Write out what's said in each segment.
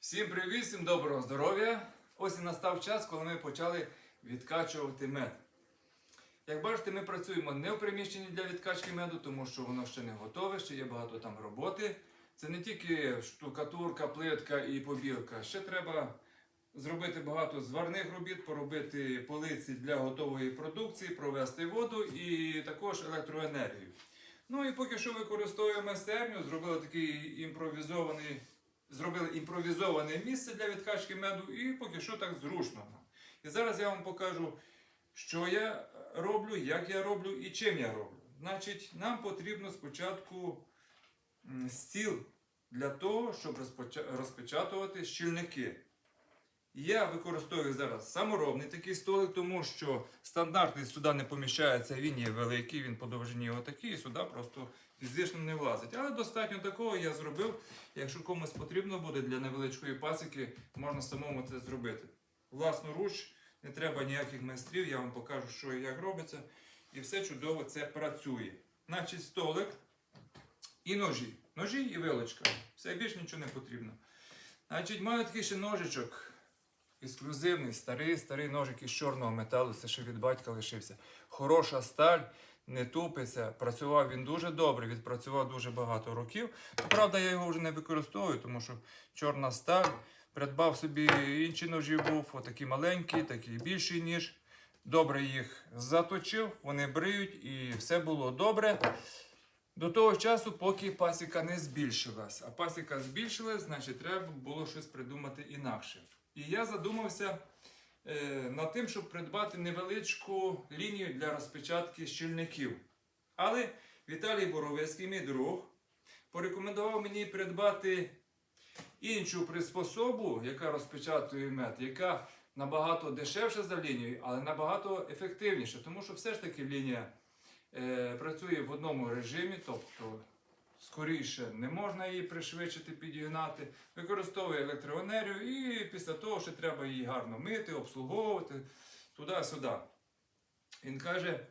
Всім привіт, всім доброго здоров'я! Ось і настав час, коли ми почали відкачувати мед. Як бачите, ми працюємо не в приміщенні для відкачки меду, тому що воно ще не готове, ще є багато там роботи. Це не тільки штукатурка, плитка і побілка. Ще треба зробити багато зварних робіт, поробити полиці для готової продукції, провести воду і також електроенергію. Ну і поки що використовуємо майстерню, зробили такий імпровізований, зробили імпровізоване місце для відкачки меду, і поки що так зручно. І зараз я вам покажу, що я роблю, як я роблю і чим я роблю. Значить, нам потрібно спочатку стіл для того, щоб розпечатувати щільники. Я використовую зараз саморобний такий столик, тому що стандартний сюди не поміщається, він є великий, він по довжині отакий, і сюди просто фізично не влазить. Але достатньо такого я зробив. Якщо комусь потрібно буде для невеличкої пасіки, можна самому це зробити. Власноруч, не треба ніяких майстрів, я вам покажу, що і як робиться. І все чудово це працює. Значить, столик і ножі. Ножі і вилочка. Все більше нічого не потрібно. Значить, маю такий ще ножичок. Ексклюзивний, старий, старий ножик із чорного металу, це ще від батька лишився. Хороша сталь, не тупиться. Працював він дуже добре, відпрацював дуже багато років. Правда, я його вже не використовую, тому що чорна сталь. Придбав собі інші ножі був, отакі маленькі, такий більший ніж. Добре їх заточив, вони бриють і все було добре. До того часу, поки пасіка не збільшилась. А пасіка збільшилась, значить треба було щось придумати інакше. І я задумався над тим, щоб придбати невеличку лінію для розпечатки щільників. Але Віталій Боровецький, мій друг, порекомендував мені придбати іншу приспособу, яка розпечатує мед, яка набагато дешевша за лінією, але набагато ефективніша, тому що все ж таки лінія е, працює в одному режимі, тобто скоріше не можна її пришвидшити, підігнати, використовує електроенергію і після того ще треба її гарно мити, обслуговувати туди-сюди. Він каже,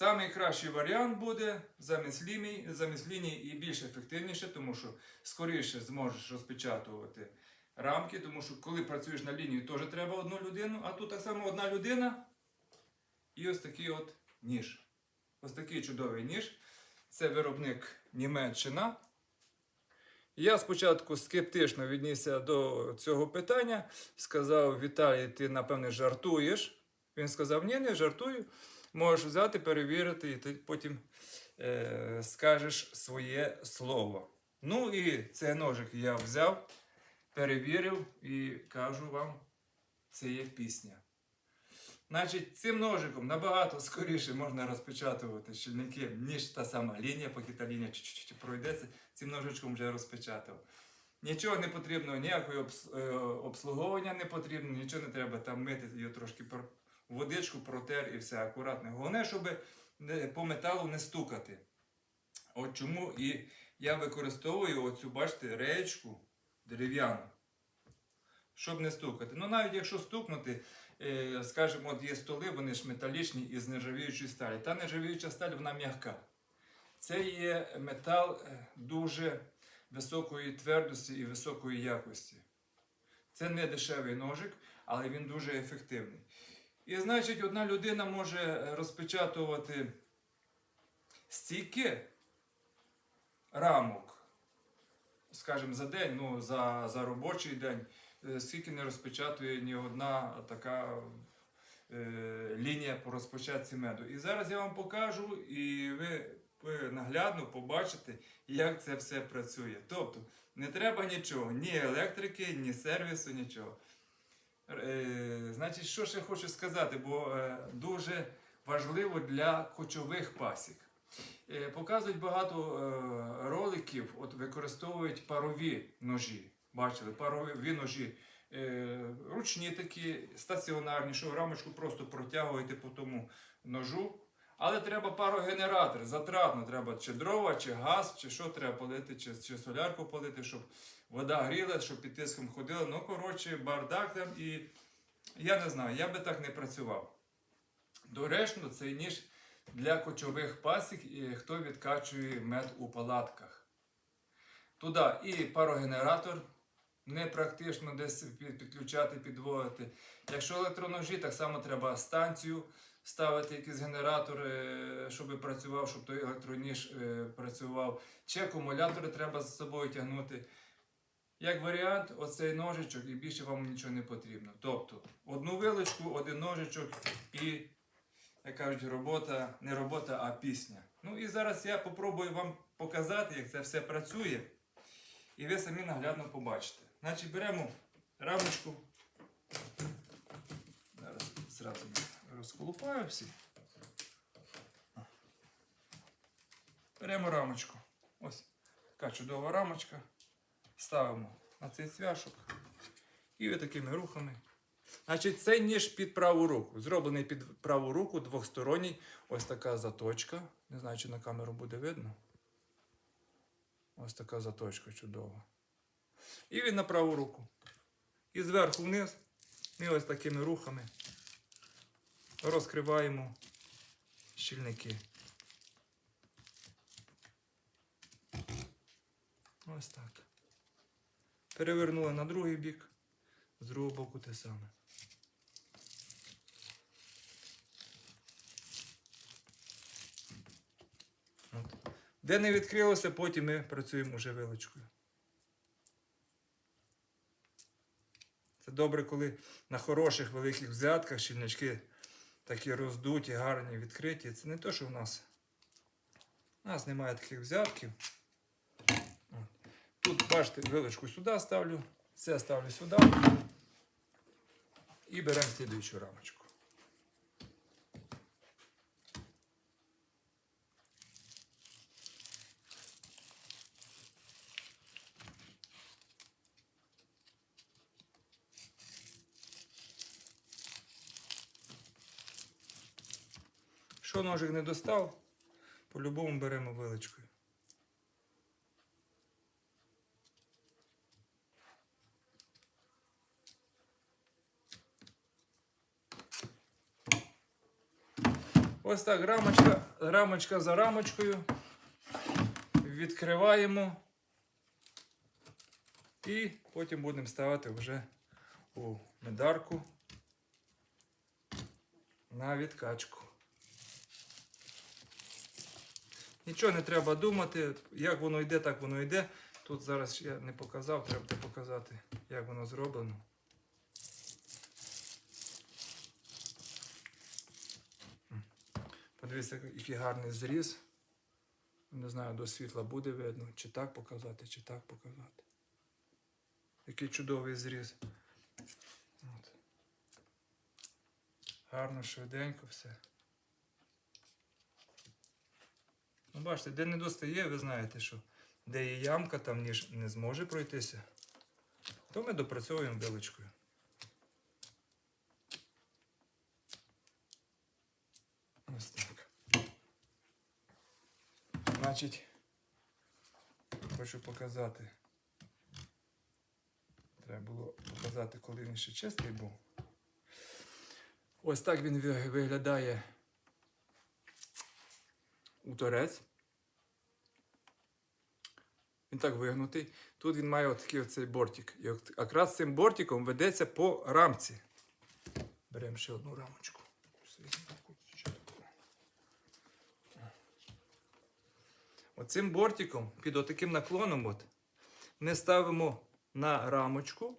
найкращий варіант буде замість ліній, замість ліній і більш ефективніше, тому що скоріше зможеш розпечатувати рамки, тому що коли працюєш на лінії, теж треба одну людину, а тут так само одна людина і ось такий от ніж. Ось такий чудовий ніж. Це виробник Німеччина. Я спочатку скептично віднісся до цього питання. Сказав, Віталій, ти напевне жартуєш. Він сказав, ні, не жартую. Можеш взяти, перевірити, і ти потім е, скажеш своє слово. Ну і цей ножик я взяв, перевірив і кажу вам, це є пісня. Значить, цим ножиком набагато скоріше можна розпечатувати щільники, ніж та сама лінія, поки та лінія чуть-чуть пройдеться, цим ножичком вже розпечатав. Нічого не потрібно, ніякого е, обслуговування не потрібно, нічого не треба там мити, його трошки водичку протер і все акуратно. Головне, щоб по металу не стукати. От чому і я використовую оцю, бачите, реєчку дерев'яну, щоб не стукати. Ну навіть якщо стукнути, скажімо, от є столи, вони ж металічні із нержавіючої сталі. Та нержавіюча сталь вона м'яка. Це є метал е, дуже високої твердості і високої якості. Це не дешевий ножик, але він дуже ефективний. І значить, одна людина може е, розпечатувати стільки рамок, скажімо, за день, ну, за, за робочий день, е, скільки не розпечатує ні одна така е, лінія по розпочатці меду. І зараз я вам покажу, і ви, наглядно побачите, як це все працює. Тобто не треба нічого, ні електрики, ні сервісу, нічого. Е, значить, що ще хочу сказати, бо е, дуже важливо для кочових пасік. Е, показують багато е, роликів, от використовують парові ножі. Бачили, парові ножі. Е, ручні такі, стаціонарні, що рамочку просто протягуєте по тому ножу. Але треба парогенератор, затратно треба чи дрова, чи газ, чи що треба полити, чи, чи солярку полити, щоб вода гріла, щоб під тиском ходила. Ну, коротше, бардак там і я не знаю, я би так не працював. Доречно, цей ніж для кочових пасік, і хто відкачує мед у палатках. Туди і парогенератор непрактично десь підключати, підводити. Якщо електроножі, так само треба станцію ставити, якийсь генератор, е, щоб працював, щоб той електроніж е, працював. Чи акумулятори треба з собою тягнути. Як варіант, оцей ножичок і більше вам нічого не потрібно. Тобто одну вилочку, один ножичок і, як кажуть, робота, не робота, а пісня. Ну і зараз я попробую вам показати, як це все працює. І ви самі наглядно побачите. Значить, беремо рамочку. Зараз зразу розколупаю всі. Беремо рамочку. Ось така чудова рамочка. Ставимо на цей цвяшок. І ви такими рухами. Значить, цей ніж під праву руку. Зроблений під праву руку двохсторонній. Ось така заточка. Не знаю, чи на камеру буде видно. Ось така заточка чудова. І він на праву руку. І зверху вниз ми ось такими рухами розкриваємо щільники. Ось так. Перевернули на другий бік, з другого боку те саме. От. Де не відкрилося, потім ми працюємо вже вилочкою. Це добре, коли на хороших великих взятках щільнички такі роздуті, гарні, відкриті. Це не те, що в нас. У нас немає таких взятків. Тут, бачите, вилочку сюди ставлю, це ставлю сюди. І беремо слідуючу рамочку. Що ножик не достав, по-любому беремо вилочкою. Ось так рамочка, рамочка за рамочкою. Відкриваємо. І потім будемо ставити вже у медарку на відкачку. Нічого не треба думати, як воно йде, так воно йде. Тут зараз я не показав, треба показати, як воно зроблено. Подивіться, який гарний зріз. Не знаю, до світла буде видно, чи так показати, чи так показати. Який чудовий зріз. От. Гарно, швиденько все. Ну, бачите, де не достає, ви знаєте, що де є ямка, там ніж не зможе пройтися. То ми допрацьовуємо вилочкою. Ось так. Значить, хочу показати. Треба було показати, коли він ще чистий був. Ось так він виглядає у торець. Він так вигнутий. Тут він має отакий оцей бортик. І якраз цим бортиком ведеться по рамці. Беремо ще одну рамочку. Оцим бортиком під отаким наклоном от, ми ставимо на рамочку,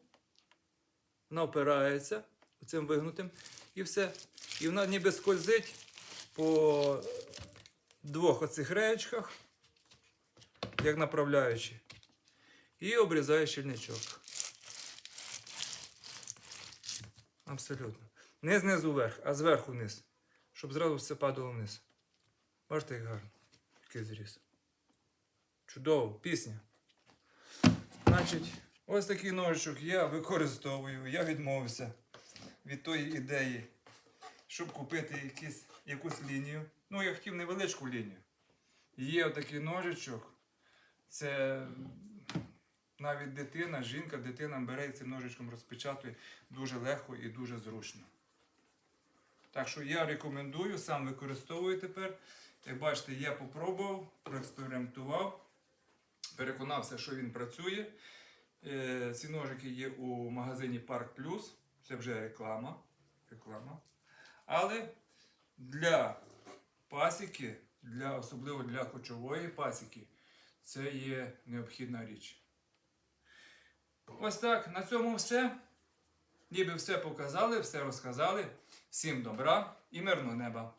вона опирається оцим вигнутим, і все. І вона ніби скользить по двох оцих реєчках, як направляючи, і обрізає щільничок. Абсолютно. Не знизу вверх, а зверху вниз. Щоб зразу все падало вниз. Бачите, як гарно. Який зріз. Чудово, пісня. Значить, ось такий ножичок я використовую. Я відмовився від тої ідеї, щоб купити якісь, якусь лінію. Ну, я хотів невеличку лінію. Є отакий ножичок. Це навіть дитина, жінка, дитина бере і цим ножичком розпечатує дуже легко і дуже зручно. Так що я рекомендую, сам використовую тепер. Як бачите, я попробував, проекспериментував, переконався, що він працює. Е, Ці ножики є у магазині Парк Плюс. Це вже реклама. реклама. Але для пасіки, для, особливо для кочової пасіки, це є необхідна річ. Ось так, на цьому все. Ніби все показали, все розказали. Всім добра і мирного неба.